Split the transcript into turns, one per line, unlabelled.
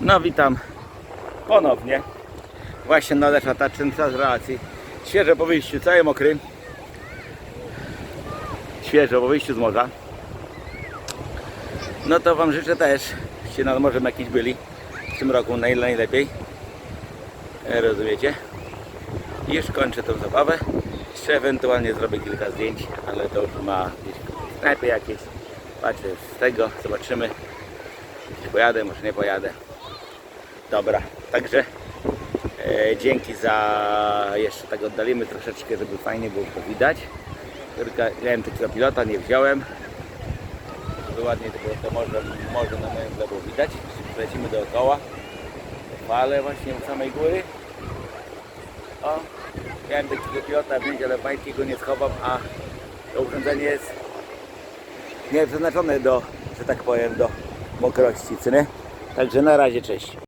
No witam ponownie. Właśnie nadeszła ta częsta z relacji. Świeże po wyjściu, cały mokry. Świeżo po wyjściu z morza. No to Wam życzę też, byście nad morzem jakiś byli w tym roku na ile najlepiej. E, Rozumiecie? Już kończę tą zabawę. Jeszcze ewentualnie zrobię kilka zdjęć, ale to już ma gdzieś w knajpie jakieś. Patrzę z tego, zobaczymy. Czy pojadę, może nie pojadę. Dobra, także e, dzięki za jeszcze tak oddalimy troszeczkę, żeby fajnie było to widać. Tylko miałem takiego pilota, nie wziąłem. Żeby ładnie tego to może, może na moim tle było widać. Lecimy dookoła. Fale właśnie u samej góry. O, miałem takiego pilota wziąć, ale bajki go nie schowam, a to urządzenie jest nie przeznaczone do, że tak powiem, do mokrości, nie? Także na razie, cześć.